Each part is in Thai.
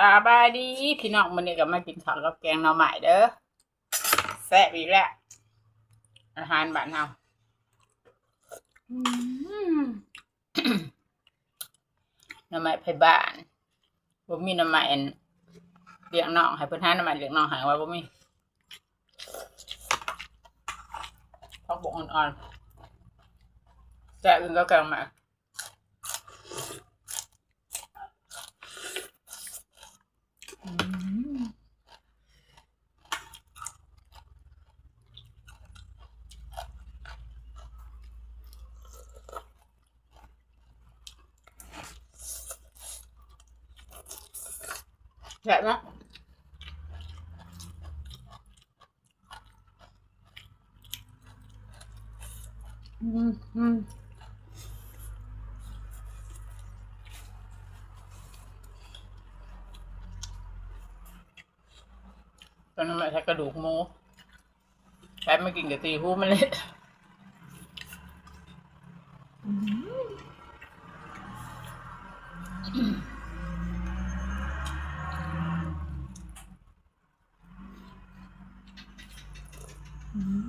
สบายดีพี่น้องมื้อนี้ก็มากินข้าวกับแกงหน่อไม้เด้อแซ่บอีกแล้วอาหารบ้านเฮาอืมหน่อไม้ไผบ้านบ่มีหน่อไม้อันเลี้ยงน้องให้เพิ่นหาหน่อไม้เลี้ยงน้องห้ว่าบ่มีผักบกอ่อนๆแซ่บอื่นก็แกงหมาอื แซ่บนะอืมอืมตอนนั้นม่ใช่กระดูกหมูแป๊บไม่กินกับตีหูมันเลย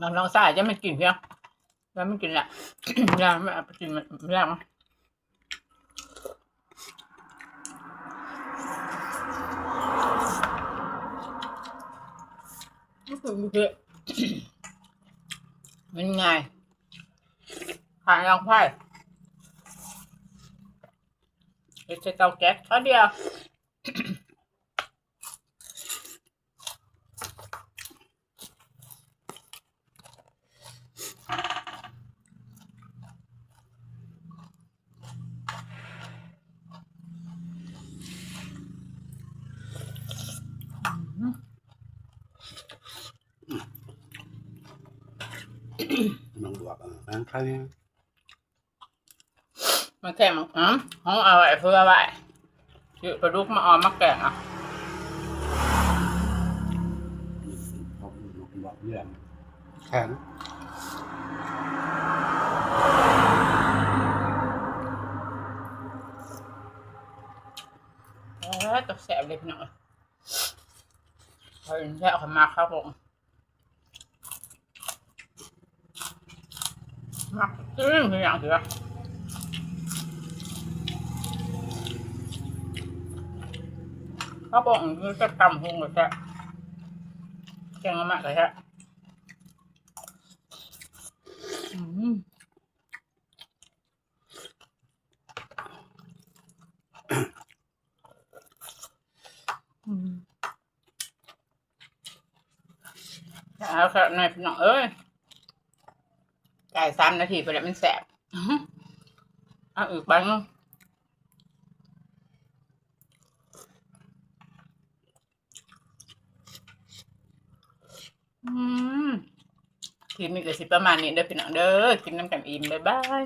นนัวนะกระดูกหมูลองลองใส่จะไม่กินเพียงแล้วไม่กินแหละแล้วไม่เอาไปกินมันแรงมั้ยไม่ถึงเพื่อมันไงขายลองไพ่เดี๋ยวใช้เตาแก๊สเขาเดียว น้องบวกอะร้านข้าวเนี่ยมันแค่มันอืมห้องเอาไว้เพื่อไว้เยอะปลาดุกมาออมมาแกงอะเขาบอกเรื่องแข็งเออตัวแสบเลยพี่น้องเฮ้ยแซ่บขมาครับผม มักจริงคืออย่างเดียวข้าวโพดมันจะตำหงเลยแค่แกงมากเลยแค่อืมอืมเอาครับนายพี่น้องเอ้ย ไก่สามนาทีไปแล้วมันแสบอื้อหือเอาอีกบ้างอืมคลิปนี้ก็สิประมาณนี้เด้อพี่น้องเด้อกินน้ำกันอิ่มบ๊ายบาย